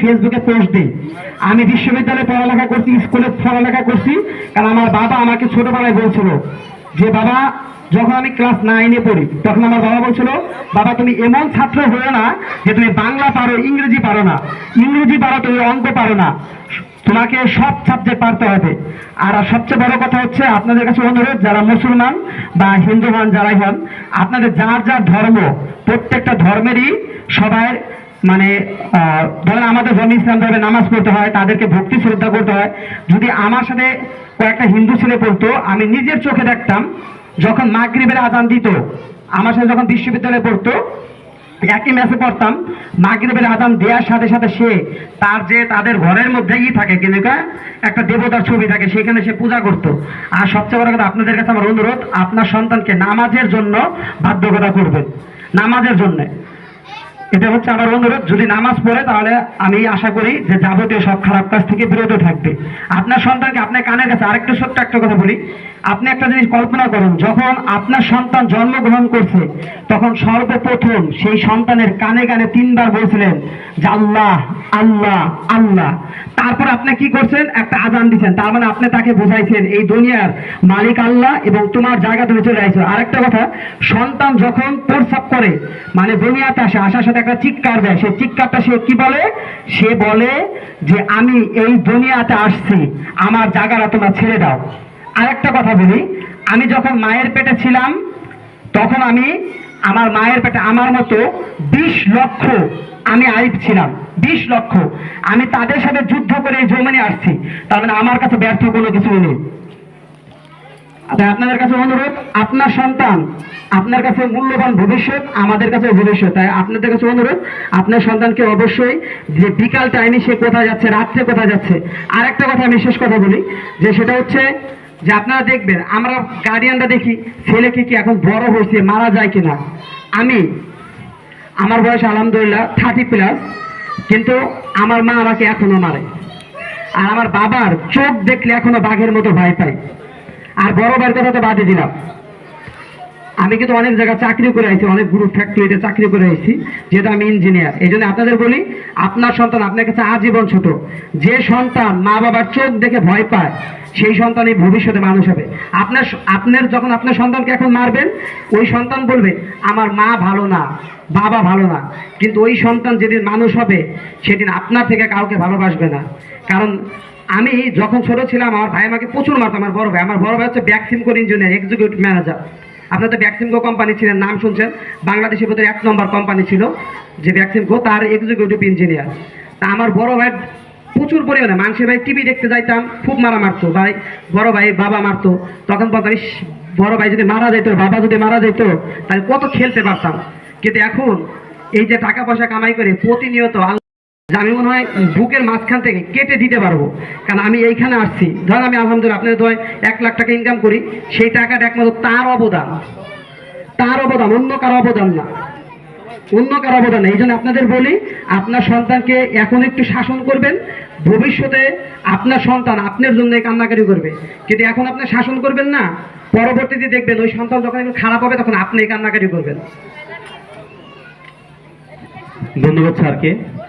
ফেসবুকে পোস্ট দিই। আমি বিশ্ববিদ্যালয়ে পড়ালেখা করছি, স্কুলে পড়ালেখা করছি, কারণ আমার বাবা আমাকে ছোটবেলায় বলছিল যে, বাবা, যখন আমি ক্লাস নাইনে পড়ি, তখন আমার বাবা বলছিল, বাবা, তুমি এমন ছাত্র হয়ে না যে, তুমি বাংলা পারো, ইংরেজি পারো না। ইংরেজি পারো, তুমি অঙ্ক পারো না। তোমাকে সব সাবজেক্ট পারতে হবে। আর সবচেয়ে বড় কথা হচ্ছে, আপনাদের কাছে অনুরোধ, যারা মুসলমান বা হিন্দু হন, যারাই হন, আপনাদের যার যার ধর্ম, প্রত্যেকটা ধর্মেরই সবাই মানে ধরেন আমাদের ধর্ম ইসলাম ধর্মে নামাজ পড়তে হয়, তাদেরকে ভক্তি শ্রদ্ধা করতে হয়। যদি আমার সাথে কয়েকটা হিন্দু ছেলে পড়তো, আমি নিজের চোখে দেখতাম, যখন মাগরিবের আজান দিত, আমার সাথে যখন বিশ্ববিদ্যালয়ে পড়তো, একই ম্যাচে পড়তাম, মাগরিবের আজান দেওয়ার সাথে সাথে সে তার যে তাদের ঘরের মধ্যেই থাকে কিন্তু একটা দেবতার ছবি থাকে, সেখানে সে পূজা করত। আর সবচেয়ে বড় কথা, আপনাদের কাছে আমার অনুরোধ, আপনার সন্তানকে নামাজের জন্য বাধ্যকতা করবেন। নামাজের জন্য। এটা হচ্ছে আমার অনুরোধ, যদি নামাজ পড়ে তাহলে আমি আশা করি যে যাবতীয় সব খারাপ কাজ থেকে বিরত থাকবে। আপনার সন্তানকে আপনার কানের কাছে আরেকটু ছোট্ট একটা কথা বলি। আপনি একটা জিনিস কল্পনা করুন, যখন আপনার সন্তান জন্মগ্রহণ করছে, তখন সর্বপ্রথম সেই সন্তানের কানে কানে তিনবার বলছিলেন যে আল্লাহ আল্লাহ আল্লাহ। তারপর আপনি কি করছেন? একটা আজান দিচ্ছেন। তার মানে আপনি তাকে বোঝাইছেন, এই দুনিয়ার মালিক আল্লাহ এবং তোমার জায়গা তুমি চলে আসছো আরেকটা কথা, সন্তান যখন প্রস্রাব করে মানে দুনিয়াতে আসে, আসার সাথে একটা চিৎকার দেয়। সেই চিৎকারটা সে কি বলে? সে বলে যে, আমি এই দুনিয়াতে আসছি। আমার জায়গাটা তোমরা ছেড়ে দাও। আরেকটা কথা বলি। আমি যখন মায়ের পেটে ছিলাম, তখন আমি আমার মায়ের পেটে আমার মতো বিশ লক্ষ আমি আরিফ ছিলাম। বিশ লক্ষ। আমি তাদের সাথে যুদ্ধ করে জমিনে আসছি। তার মানে আমার কাছে ব্যর্থ কোনো কিছু নেই। তাই আপনাদের কাছে অনুরোধ, আপনার সন্তান, আপনার কাছে মূল্যবান ভবিষ্যৎ, আমাদের কাছে ভবিষ্যৎ। তাই আপনাদের কাছে অনুরোধ, আপনার সন্তানকে অবশ্যই যে বিকাল টাইমে সে কোথায় যাচ্ছে, রাত্রে কোথায় যাচ্ছে আর একটা কথা আমি শেষ কথা বলি, যে সেটা হচ্ছে যে আপনারা দেখবেন, আমরা গার্ডিয়ানরা দেখি ছেলেকে কি এখন বড় হয়েছে, মারা যায় কিনা। আমি, আমার বয়স আলহামদুলিল্লাহ থার্টি প্লাস কিন্তু আমার মা আমাকে এখনও মারে। আর আমার বাবার চোখ দেখলে এখনও বাঘের মতো ভয় পাই আর বড় ভাইয়ের কথা তো বাদে দিলাম। আমি কিন্তু অনেক জায়গায় চাকরি করে আইছি, অনেক গ্রুপ ফ্যাক্টরিতে চাকরি করে আইছি, যেহেতু আমি ইঞ্জিনিয়ার এই জন্য আপনাদের বলি, আপনার সন্তান আপনার কাছে আজীবন ছোট। যে সন্তান মা বাবার চোখ দেখে ভয় পায়, সেই সন্তানই ভবিষ্যতে মানুষ হবে। আপনার আপনার যখন আপনার সন্তানকে এখন মারবেন, ওই সন্তান বলবে, আমার মা ভালো না, বাবা ভালো না। কিন্তু ওই সন্তান যেদিন মানুষ হবে, সেদিন আপনার থেকে কাউকে ভালোবাসবে না। কারণ আমি যখন ছোট ছিলাম আমার ভাই আমাকে প্রচুর মারতো আমার বড় ভাই। আমার বড় ভাই হচ্ছে ব্যাকসিমকো ইঞ্জিনিয়ার এক্সিকিউটিভ ম্যানেজার আপনার তো ব্যাকসিমকো কোম্পানি ছিলেন নাম শুনছেন? বাংলাদেশের ভিতরে এক নম্বর কোম্পানি ছিল যে ব্যাকসিমকো তার এক্সিকিউটিভ ইঞ্জিনিয়ার তা আমার বড় ভাই প্রচুর পরিমাণে মানুষের ভাই টিভি দেখতে যাইতাম খুব মারা মারতো। ভাই বড় ভাই বাবা মারতো। তখন বলতাম "ইস, বড় ভাই যদি মারা যেত বাবা যদি মারা যেত তাহলে কত খেলতে পারতাম। কিন্তু এখন এই যে টাকা পয়সা কামাই করে প্রতিনিয়ত আমি মনে হয় বুকের মাঝখান থেকে কেটে দিতে পারব। কারণ আমি এইখানে আসছি। ধর আমি আলহামদুলিল্লাহ আপনাদের ধর এক লাখ টাকা ইনকাম করি। সেই টাকাটা একমাত্র তার অবদান। তার অবদান, অন্য কারও অবদান না। অন্য কারও অবদান এই জন্য আপনাদের বলি, আপনার সন্তানকে এখন একটু শাসন করবেন। ভবিষ্যতে আপনার সন্তান আপনার জন্য কান্নাকারি করবে। কিন্তু এখন আপনি শাসন করবেন না, পরবর্তীতে দেখবেন ওই সন্তান যখন একটু খারাপ হবে, তখন আপনি কান্নাকারি করবেন। ধন্যবাদ স্যারকে।